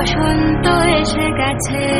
বসন্ত এসে গেছে।